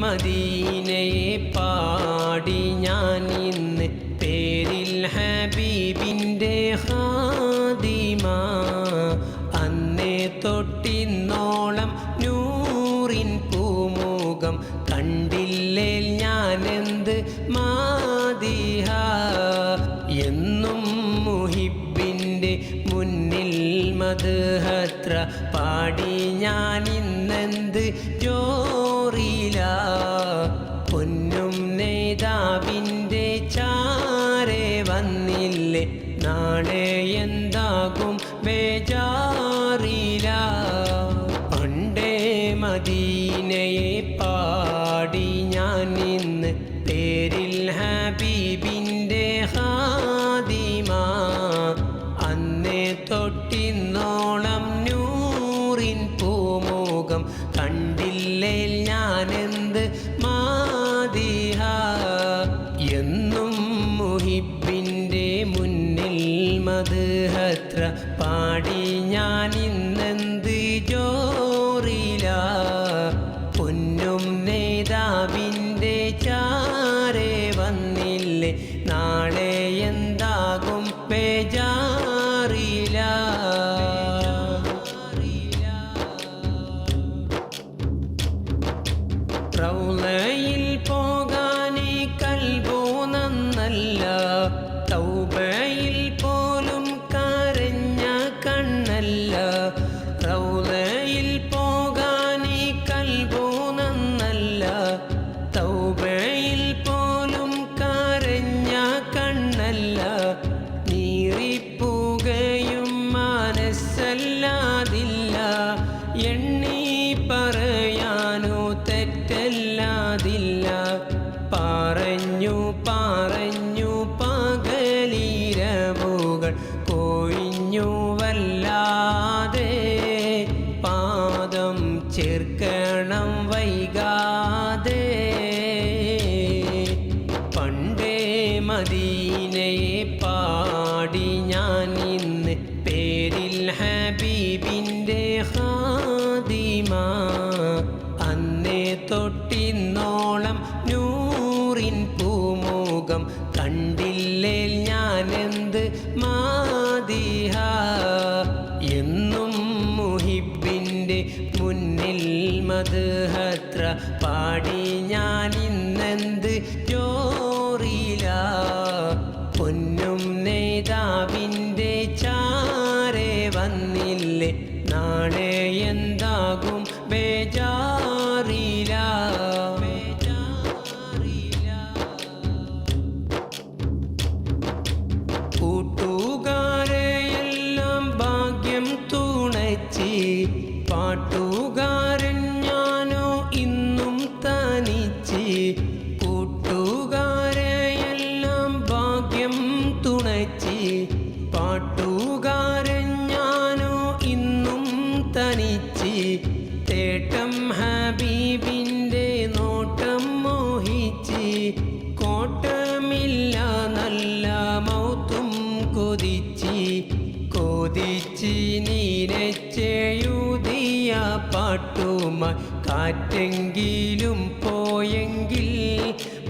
മദീനയെ പാടി ഞാൻ ഇന്ന് പേരിൽ ഹബീബിന്റെ ഹാദിമ. അന്നേ തൊട്ടിന്നോളം നൂറിൻ പൂമുഖം കണ്ടില്ലേ ഞാനെന്ത് മാതിഹ എന്നും മുഹിബിന്റെ മുന്നിൽ മധുഹത്ര പാടി ഞാൻ ഇന്നെന്ത് ജോറില നാളെ എന്താകും ബേജാറില. പണ്ടേ മദീനയെ പാടി ഞാൻ ഇന്ന് പേരിൽ ഹബീബിന്റെ ഹാദിമ. അന്നേ തൊട്ടിന്നോളം നൂറിൻ പൂമുഖം കണ്ടില്ലേ ഞാനെന്ത് മാതിഹ. എന്നും മുഹിബിന്റെ മുന്നിൽ ഹത്ര പാടി ഞാൻ ഇന്നെന്ത് ജോറില? പൊന്നും നേതാവിന്റെ ചാരെ വന്നില്ലേ? നാളെ എന്താകും പേജാറില റൗലയിൽ പറഞ്ഞു പറഞ്ഞു പകലിരവുകൾ കൊഴിഞ്ഞു വല്ലാതെ. പാദം ചേർക്കണം വൈകാതെ. പണ്ടേ മദീനയെ പാടി ഞാൻ ഇന്ന് പേരിൽ ഹബീബിന്റെ ഹാദിമ പാടി ഞാൻ ഇന്നെന്ത് ചോറില പൊന്നും ചാരെ വന്നില്ലേ? നാളെ എന്താകും ബേജാറില? ഭാഗ്യം പാട്ടുകാരൻ തുണച്ചി പാട്ടുകാരൻ ഞാനോ ഇന്നും തനിച്ച്. തേട്ടം ഹബീബിന്റെ നോട്ടം മോഹിച്ച്. കോട്ടമില്ല നല്ല മൗത്തും കൊതിച്ച്. കൊതിച്ച് നീരച്ചെഴുതിയ പാട്ടുമായി കാറ്റെങ്കിലും പോയെങ്കിൽ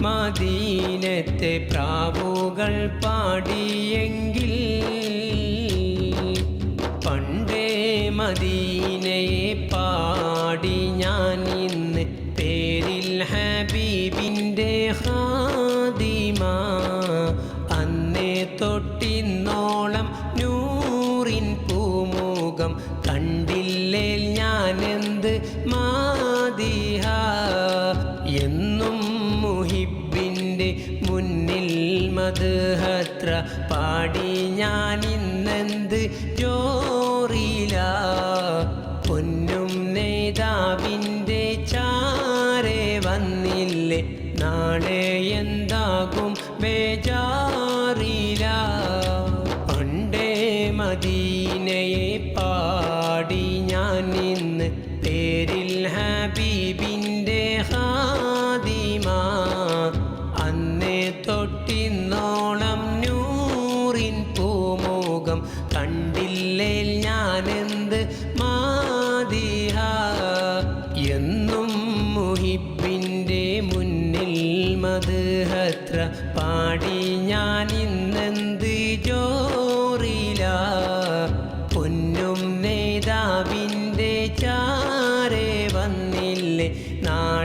മദീനത്തെ പ്രാവുകൾ പാടിയെങ്കിൽ പണ്ടേ മദീനയെ പാടി ഞാൻ ഇന്ന് പേരിൽ ഹബീബിന്റെ ഹാദിമ അന്നേ തൊട്ടിന്നോളം നൂറിൻ മുഹിബിന്റെ മുന്നിൽ മധുഹത്ര പാടി ഞാൻ ഇന്നെന്ത് ചോറില പൊന്നും നേതാവിന്റെ ചാരെ വന്നില്ലേ? നാളെ എന്താകും ബേജാറില? പണ്ടേ മദീനയെ പാടി ഞാൻ ഇന്ന് മത് ഹത്ര പാടി ഞാൻ ഇന്നെന്ത് ജോറില? പൊന്നും നേതാവിന്റെ ചാരേ വന്നില്ലേ? നാ